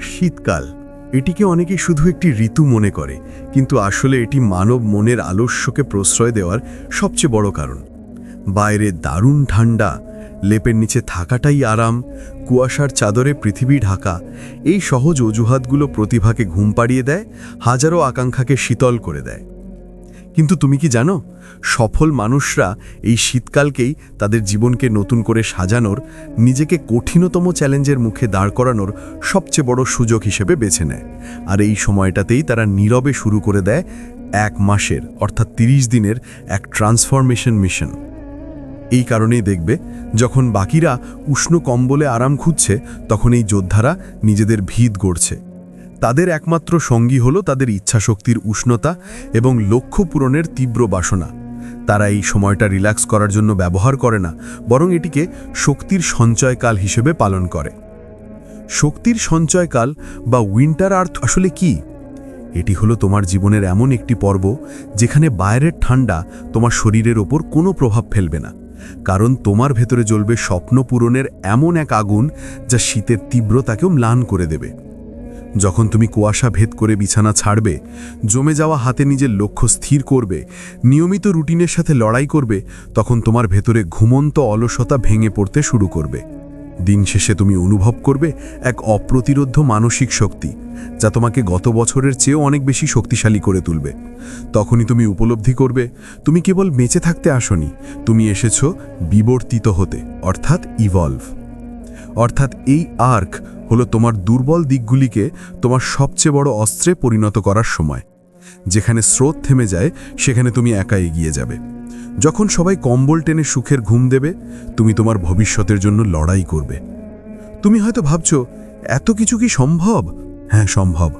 শীতকাল। এটিকে অনেকে শুধু একটি ঋতু মনে করে, কিন্তু আসলে এটি মানব মনের আলস্যকে প্রশ্রয় দেওয়ার সবচেয়ে বড় কারণ। বাইরে দারুণ ঠান্ডা, লেপের নিচে থাকাটাই আরাম, কুয়াশার চাদরে পৃথিবী ঢাকা, এই সহজ অজুহাতগুলো প্রতিভাকে ঘুম পাড়িয়ে দেয়, হাজারো আকাঙ্ক্ষাকে শীতল করে দেয়। কিন্তু তুমি কি জানো, সফল মানুষরা এই শীতকালকেই তাদের জীবনকে নতুন করে সাজানোর, নিজেকে কঠিনতম চ্যালেঞ্জের মুখে দাঁড় করানোর সবচেয়ে বড় সুযোগ হিসেবে বেছে নেয়। আর এই সময়টাতেই তারা নীরবে শুরু করে দেয় এক মাসের, অর্থাৎ ৩০ দিনের এক ট্রান্সফরমেশন মিশন। এই কারণেই দেখবে, যখন বাকিরা উষ্ণ কম্বলে আরাম খুঁজছে, তখন এই যোদ্ধারা নিজেদের ভিত গড়ছে। তাদের একমাত্র সঙ্গী হলো তাদের ইচ্ছাশক্তির উষ্ণতা এবং লক্ষ্য পূরণের তীব্র বাসনা। তারা এই সময়টা রিল্যাক্স করার জন্য ব্যবহার করে না, বরং এটিকে শক্তির সঞ্চয়কাল হিসেবে পালন করে। শক্তির সঞ্চয়কাল বা উইন্টার আর্থ আসলে কি? এটি হলো তোমার জীবনের এমন একটি পর্ব যেখানে বাইরের ঠান্ডা তোমার শরীরের ওপর কোনো প্রভাব ফেলবে না, কারণ তোমার ভেতরে জ্বলবে স্বপ্ন পূরণের এমন এক আগুন যা শীতের তীব্রতাকেও ম্লান করে দেবে। যখন তুমি কুয়াশা ভেদ করে বিছানা ছাড়বে, জমে যাওয়া হাতে নিজের লক্ষ্য স্থির করবে, নিয়মিত রুটিনের সাথে লড়াই করবে, তখন তোমার ভেতরে ঘুমন্ত অলসতা ভেঙে পড়তে শুরু করবে। দিন শেষে তুমি অনুভব করবে এক অপ্রতিরোধ্য মানসিক শক্তি, যা তোমাকে গত বছরের চেয়েও অনেক বেশি শক্তিশালী করে তুলবে। তখনই তুমি উপলব্ধি করবে, তুমি কেবল বেঁচে থাকতে আসনি, তুমি এসেছ বিবর্তিত হতে, অর্থাৎ ইভলভ অর্থাৎ এই আর্ক হলো তোমার দুর্বল দিকগুলিকে তোমার সবচেয়ে বড় অস্ত্রে পরিণত করার সময়। যেখানে স্রোত থেমে যায়, সেখানে তুমি একা এগিয়ে যাবে। যখন সবাই কম্বল টেনে সুখের ঘুম দেবে, তুমি তোমার ভবিষ্যতের জন্য লড়াই করবে। তুমি হয়তো ভাবছ, এত কিছু কি সম্ভব? হ্যাঁ সম্ভব।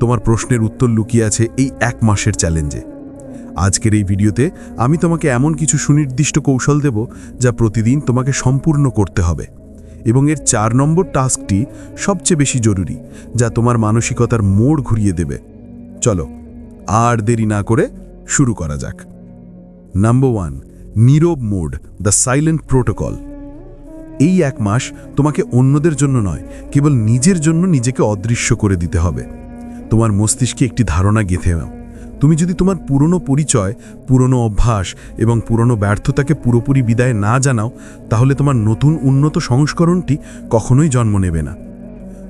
তোমার প্রশ্নের উত্তর লুকিয়ে আছে এই এক মাসের চ্যালেঞ্জে। আজকের এই ভিডিওতে আমি তোমাকে এমন কিছু সুনির্দিষ্ট কৌশল দেব যা প্রতিদিন তোমাকে সম্পূর্ণ করতে হবে। এবং এর চার নম্বর টাস্কটি সবচেয়ে বেশি জরুরি, যা তোমার মানসিকতার মোড় ঘুরিয়ে দেবে। চলো, আর দেরি না করে শুরু করা যাক। নাম্বার ওয়ান, নীরব মোড, দ্য সাইলেন্ট প্রোটোকল। এই এক মাস তোমাকে অন্যদের জন্য নয়, কেবল নিজের জন্য নিজেকে অদৃশ্য করে দিতে হবে। তোমার মস্তিষ্কে একটি ধারণা গেঁথে নাও তুমি যদি তোমার পুরনো পরিচয়, পুরনো অভ্যাস এবং পুরনো ব্যর্থতাকে পুরোপুরি বিদায় না জানাও, তাহলে তোমার নতুন উন্নত সংস্করণটি কখনোই জন্ম নেবে না।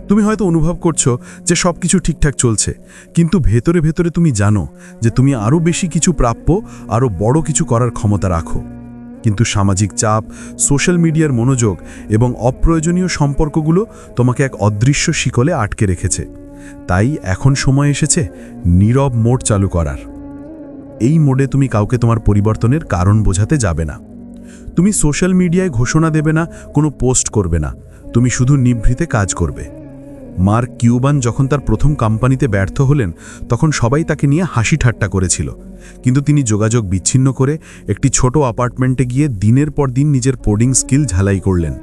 তুমি হয়তো অনুভব করছ যে সব কিছু ঠিকঠাক চলছে, কিন্তু ভেতরে ভেতরে তুমি জানো যে তুমি আরও বেশি কিছু প্রাপ্য, আরও বড় কিছু করার ক্ষমতা রাখো। কিন্তু সামাজিক চাপ, সোশ্যাল মিডিয়ার মনোযোগ এবং অপ্রয়োজনীয় সম্পর্কগুলো তোমাকে এক অদৃশ্য শিকলে আটকে রেখেছে। তাই এখন সময় এসেছে নীরব মোড চালু করার। এই মোডে তুমি কাউকে তোমার পরিবর্তনের কারণ বোঝাতে যাবে না। তুমি সোশ্যাল মিডিয়ায় ঘোষণা দেবে না, কোনো পোস্ট করবে না। তুমি শুধু নিভৃতে কাজ করবে। মার্ক কিউবান যখন তার প্রথম কোম্পানিতে ব্যর্থ হলেন, তখন সবাই তাকে নিয়ে হাসি ঠাট্টা করেছিল। কিন্তু তিনি যোগাযোগ বিচ্ছিন্ন করে একটি ছোট অ্যাপার্টমেন্টে গিয়ে দিনের পর দিন নিজের পোডিং স্কিল ঝালাই করলেন।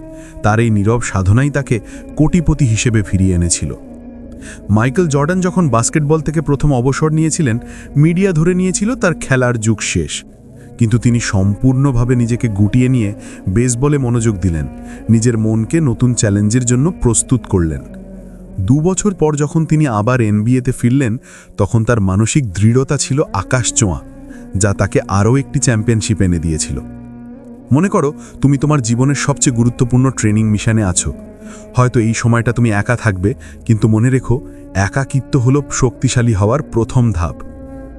তার এই নীরব সাধনাই তাকে কোটিপতি হিসেবে ফিরিয়ে এনেছিল। মাইকেল জর্ডান যখন বাস্কেটবল থেকে প্রথম অবসর নিয়েছিলেন, মিডিয়া ধরে নিয়েছিল তার খেলার যুগ শেষ। কিন্তু তিনি সম্পূর্ণভাবে নিজেকে গুটিয়ে নিয়ে বেসবলে মনোযোগ দিলেন, নিজের মনকে নতুন চ্যালেঞ্জের জন্য প্রস্তুত করলেন। দু বছর পর যখন তিনি আবার এনবিএতে ফিরলেন, তখন তার মানসিক দৃঢ়তা ছিল আকাশচোঁয়া যা তাকে আরও একটি চ্যাম্পিয়নশিপ এনে দিয়েছিল। মনে করো, তুমি তোমার জীবনের সবচেয়ে গুরুত্বপূর্ণ ট্রেনিং মিশনে আছো। হয়তো এই সময়টা তুমি একা থাকবে, কিন্তু মনে রেখো, একাকিত্ব হলো শক্তিশালী হওয়ার প্রথম ধাপ।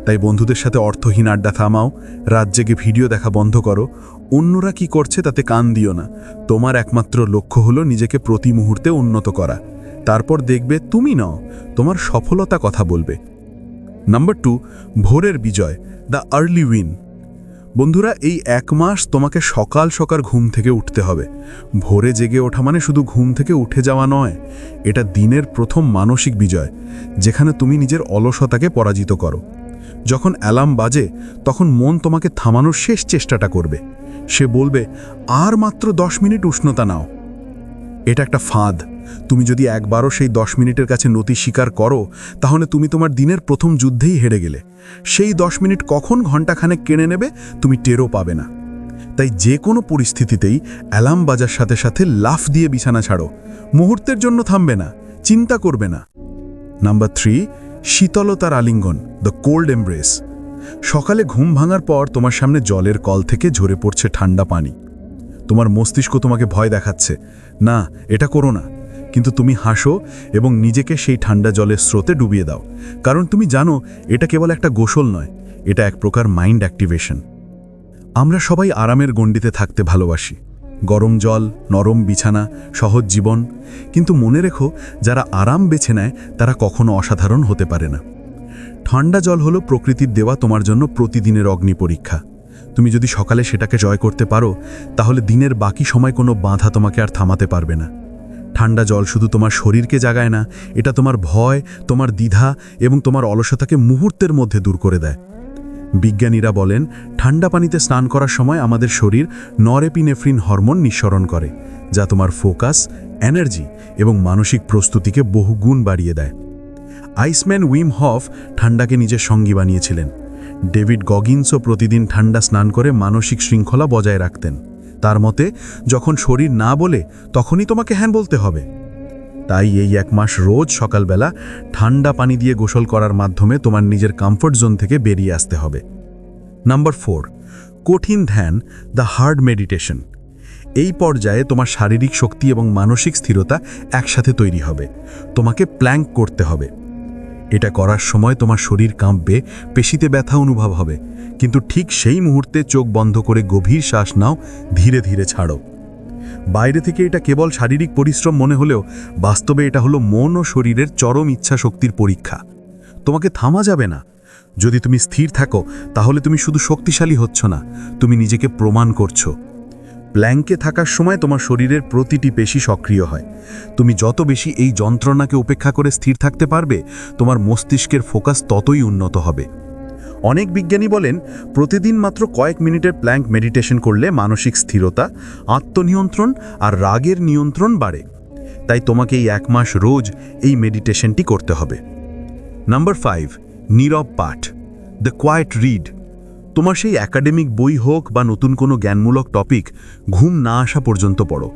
তাই বন্ধুদের সাথে অর্থহীন আড্ডা থামাও, রাত জেগে ভিডিও দেখা বন্ধ করো। অন্যরা কি করছে তাতে কান দিও না। তোমার একমাত্র লক্ষ্য হলো নিজেকে প্রতি মুহূর্তে উন্নত করা। তারপর দেখবে তুমি নও, তোমার সফলতা কথা বলবে। নাম্বার টু, ভোরের বিজয়, দ্য আর্লি উইন। বন্ধুরা, এই এক মাস তোমাকে সকাল সকাল ঘুম থেকে উঠতে হবে। ভোরে জেগে ওঠা মানে শুধু ঘুম থেকে উঠে যাওয়া নয়, এটা দিনের প্রথম মানসিক বিজয়, যেখানে তুমি নিজের অলসতাকে পরাজিত করো। যখন অ্যালার্ম বাজে, তখন মন তোমাকে থামানোর শেষ চেষ্টাটা করবে। সে বলবে, আর মাত্র দশ মিনিট উষ্ণতা নাও। এটা একটা ফাঁদ। তুমি যদি একবারও সেই দশ মিনিটের কাছে নতি স্বীকার করো, তাহলে তুমি তোমার দিনের প্রথম যুদ্ধেই হেরে গেলে। সেই দশ মিনিট কখন ঘন্টাখানেক কেড়ে নেবে, তুমি টেরও পাবে না। তাই যে কোনো পরিস্থিতিতেই অ্যালার্ম বাজার সাথে সাথে লাফ দিয়ে বিছানা ছাড়ো। মুহূর্তের জন্য থামবে না, চিন্তা করবে না। নাম্বার থ্রি, শীতলতার আলিঙ্গন দ্য কোল্ড এমব্রেস সকালে ঘুম ভাঙার পর তোমার সামনে জলের কল থেকে ঝরে পড়ছে ঠান্ডা পানি। তোমার মস্তিষ্ক তোমাকে ভয় দেখাচ্ছে। না, এটা করো না। কিন্তু তুমি হাসো এবং নিজেকে সেই ঠান্ডা জলের স্রোতে ডুবিয়ে দাও। কারণ তুমি জানো, এটা কেবল একটা গোসল নয়, এটা এক প্রকার মাইন্ড অ্যাক্টিভেশন আমরা সবাই আরামের গণ্ডিতে থাকতে ভালোবাসি। গরম জল, নরম বিছানা, সহজ জীবন। কিন্তু মনে রেখো, যারা আরাম বেছে নেয়, তারা কখনো অসাধারণ হতে পারে না। ঠান্ডা জল হলো প্রকৃতির দেওয়া তোমার জন্য প্রতিদিনের অগ্নি পরীক্ষা। তুমি যদি সকালে সেটাকে জয় করতে পারো, তাহলে দিনের বাকি সময় কোনো বাধা তোমাকে আর থামাতে পারবে না। ঠান্ডা জল শুধু তোমার শরীরকে জাগায় না, এটা তোমার ভয়, তোমার দ্বিধা এবং তোমার অলসতাকে মুহূর্তের মধ্যে দূর করে দেয়। বিজ্ঞানীরা বলেন, ঠান্ডা পানিতে স্নান করার সময় আমাদের শরীর নরেপিনেফ্রিন হরমোন নিঃসরণ করে, যা তোমার ফোকাস, এনার্জি এবং মানসিক প্রস্তুতিকে বহুগুণ বাড়িয়ে দেয়। আইসম্যান উইম হফ ঠান্ডাকে নিজের সঙ্গী বানিয়েছিলেন। ডেভিড গগিন্সও প্রতিদিন ঠান্ডা স্নান করে মানসিক শৃঙ্খলা বজায় রাখতেন। তার মতে, যখন শরীর না বলে, তখনই তোমাকে হ্যান বলতে হবে। তাই এই এক মাস রোজ সকালবেলা ঠান্ডা পানি দিয়ে গোসল করার মাধ্যমে তোমার নিজের কমফোর্ট জোন থেকে বেরিয়ে আসতে হবে। নাম্বার ফোর কঠিন ধ্যান দ্য হার্ড মেডিটেশন এই পর্যায়ে তোমার শারীরিক শক্তি এবং মানসিক স্থিরতা একসাথে তৈরি হবে। তোমাকে প্ল্যাঙ্ক করতে হবে। এটা করার সময় তোমার শরীর কাঁপবে, পেশিতে ব্যথা অনুভব হবে। কিন্তু ঠিক সেই মুহূর্তে চোখ বন্ধ করে গভীর শ্বাস নাও, ধীরে ধীরে ছাড়ো। বাইরে থেকে এটা কেবল শারীরিক পরিশ্রম মনে হলেও, বাস্তবে এটা হলো মন ও শরীরের চরম ইচ্ছা শক্তির পরীক্ষা। তোমাকে থামা যাবে না। যদি তুমি স্থির থাকো, তাহলে তুমি শুধু শক্তিশালী হচ্ছ না, তুমি নিজেকে প্রমাণ করছ। প্ল্যাঙ্কে থাকার সময় তোমার শরীরের প্রতিটি পেশি সক্রিয় হয়। তুমি যত বেশি এই যন্ত্রণাকে উপেক্ষা করে স্থির থাকতে পারবে, তোমার মস্তিষ্কের ফোকাস ততই উন্নত হবে। অনেক বিজ্ঞানী বলেন, প্রতিদিন মাত্র কয়েক মিনিটের প্ল্যাঙ্ক মেডিটেশন করলে মানসিক স্থিরতা, আত্মনিয়ন্ত্রণ আর রাগের নিয়ন্ত্রণ বাড়ে। তাই তোমাকে এই এক মাস রোজ এই মেডিটেশনটি করতে হবে। নাম্বার ফাইভ, নীরব পাঠ। দ্য কোয়াইট রিড তোমার সেই একাডেমিক বই হোক বা নতুন কোনো জ্ঞানমূলক টপিক, ঘুম না আসা পর্যন্ত পড়ো।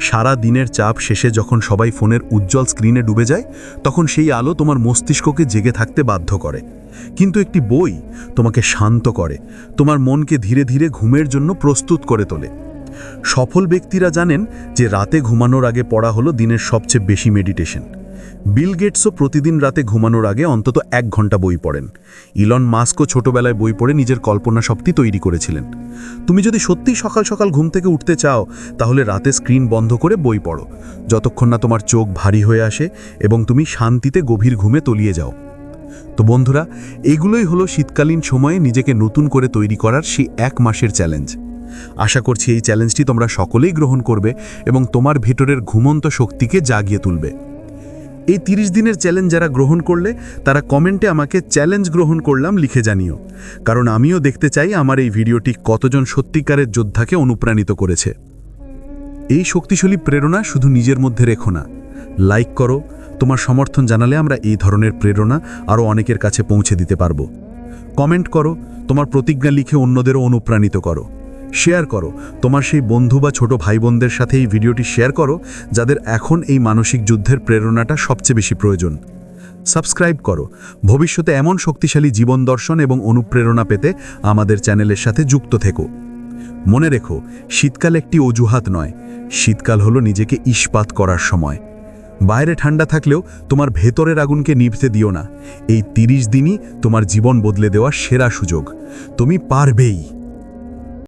সারা দিনের চাপ শেষে যখন সবাই ফোনের উজ্জ্বল স্ক্রিনে ডুবে যায়, তখন সেই আলো তোমার মস্তিষ্ককে জেগে থাকতে বাধ্য করে। কিন্তু একটি বই তোমাকে শান্ত করে, তোমার মনকে ধীরে ধীরে ঘুমের জন্য প্রস্তুত করে তোলে। সফল ব্যক্তিরা জানেন যে রাতে ঘুমানোর আগে পড়া হলো দিনের সবচেয়ে বেশি মেডিটেশন বিল গেটসও প্রতিদিন রাতে ঘুমানোর আগে অন্তত এক ঘণ্টা বই পড়েন। ইলন মাস্কও ছোটবেলায় বই পড়ে নিজের কল্পনা শক্তি তৈরি করেছিলেন। তুমি যদি সত্যি সকাল সকাল ঘুম থেকে উঠতে চাও, তাহলে রাতে স্ক্রিন বন্ধ করে বই পড়ো। যতক্ষণ না তোমার চোখ ভারী হয়ে আসে এবং তুমি শান্তিতে গভীর ঘুমে তলিয়ে যাও। তো বন্ধুরা, এগুলোই হলো শীতকালীন সময়ে নিজেকে নতুন করে তৈরি করার সেই এক মাসের চ্যালেঞ্জ। আশা করছি এই চ্যালেঞ্জটি তোমরা সকলেই গ্রহণ করবে এবং তোমার ভেতরের ঘুমন্ত শক্তিকে জাগিয়ে তুলবে। এই ৩০ দিনের চ্যালেঞ্জ যারা গ্রহণ করলে, তারা কমেন্টে আমাকে চ্যালেঞ্জ গ্রহণ করলাম, লিখে জানিও। কারণ আমিও দেখতে চাই আমার এই ভিডিওটি কতজন সত্যিকারের যোদ্ধাকে অনুপ্রাণিত করেছে। এই শক্তিশালী প্রেরণা শুধু নিজের মধ্যে রেখো না। লাইক করো, তোমার সমর্থন জানালে আমরা এই ধরনের প্রেরণা আরও অনেকের কাছে পৌঁছে দিতে পারব। কমেন্ট করো, তোমার প্রতিজ্ঞা লিখে অন্যদেরও অনুপ্রাণিত করো। শেয়ার করো। তোমার সেই বন্ধু বা ছোট ভাই বোনদের সাথে এই ভিডিওটি শেয়ার করো, যাদের এখন এই মানসিক যুদ্ধের প্রেরণাটা সবচেয়ে বেশি প্রয়োজন। সাবস্ক্রাইব করো। ভবিষ্যতে এমন শক্তিশালী জীবন দর্শন এবং অনুপ্রেরণা পেতে আমাদের চ্যানেলের সাথে যুক্ত থেকো। মনে রেখো, শীতকাল একটি অজুহাত নয়। শীতকাল হলো নিজেকে ইস্পাত করার সময়। বাইরে ঠান্ডা থাকলেও তোমার ভেতরের আগুনকে নিভতে দিও না। এই তিরিশ দিনই তোমার জীবন বদলে দেওয়ার সেরা সুযোগ। তুমি পারবেই।